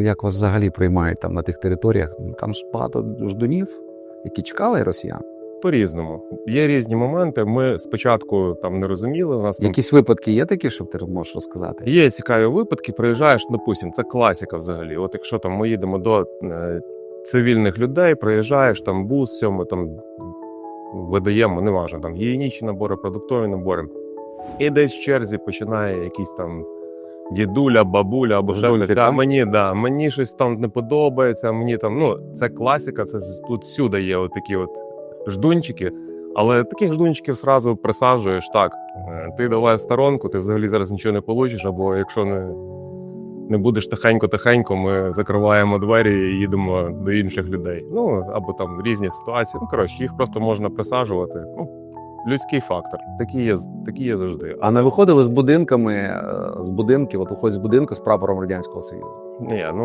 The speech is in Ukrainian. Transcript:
як вас взагалі приймають там на тих територіях? Там ж багато ждунів, які чекали росіян. По-різному. Є різні моменти. Ми спочатку там не розуміли. У нас там Якісь випадки є такі, що ти можеш розказати? Є цікаві випадки, приїжджаєш, допустим, це класика взагалі. От якщо там ми їдемо до е, цивільних людей, приїжджаєш, там бус, сьому, там видаємо, неважно, там гігієнічні набори, продуктові набори. І десь в черзі починає якийсь там дідуля, бабуля або ще хтось, а мені, да, мені щось там не подобається, мені там, ну, це класика, це тут всюди є от такі от ждунчики. Але таких ждунчиків зразу присаджуєш так. е, Ти давай в сторонку, ти взагалі зараз нічого не получиш, або якщо не, не будеш тихенько-тихенько, ми закриваємо двері і їдемо до інших людей. Ну або там різні ситуації. Ну коротше, їх просто можна присаджувати. Ну, людський фактор. Такі є, такі є завжди. А не виходили з будинками, е, з будинків, от уходь з будинку з прапором Радянського Союзу. Ні, ну